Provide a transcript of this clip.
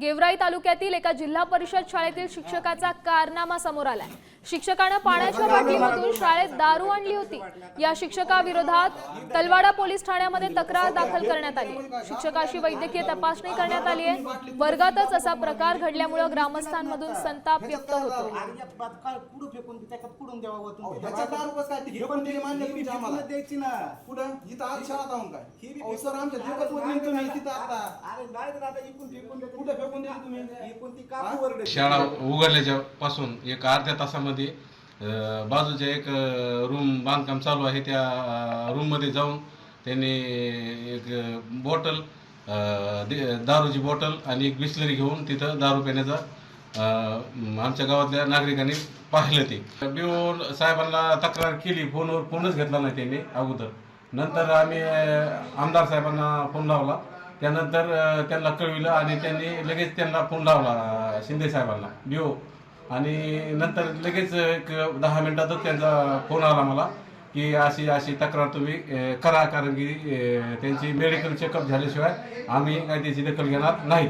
गेवराई तालुक्यातील एका जिल्हा परिषद शाळेतील शिक्षकाचा कारनामा समोर आलाय. शिक्षकानं पाण्याच्या बाटलीमधून शाळेत दारू आणली होती. या शिक्षकाविरोधात तलवाडा पोलीस ठाण्यामध्ये तक्रार दाखल करण्यात आली. आहे. शिक्षकाशी वैद्यकीय तपासणी करण्यात आली आहे. वर्गातच असा प्रकार घडल्यामुळे ग्रामस्थांमधून संताप व्यक्त होतो. शाळा ही उघडल्याच्या पासून एक अर्ध्या तासामध्ये बाजूच्या एक रूम बांधकाम चालू आहे. त्या रूममध्ये जाऊन त्यांनी एक बॉटल दारूची बॉटल आणि एक बिस्लरी घेऊन तिथं दारू पिण्याचा आमच्या गावातल्या नागरिकांनी पाहिलं ते. बिओ साहेबांना तक्रार केली. फोनवर फोनच घेतला नाही त्यांनी अगोदर. नंतर आम्ही आमदार साहेबांना फोन लावला. त्यानंतर त्यांना कळविलं आणि त्यांनी लगेच त्यांना फोन लावला शिंदे साहेबांना. डिओ आणि नंतर लगेच एक दहा मिनिटातच त्यांचा फोन आला मला की अशी अशी तक्रार तुम्ही करा कारण की त्यांची मेडिकल चेकअप झाल्याशिवाय आम्ही काय त्याची दखल घेणार नाही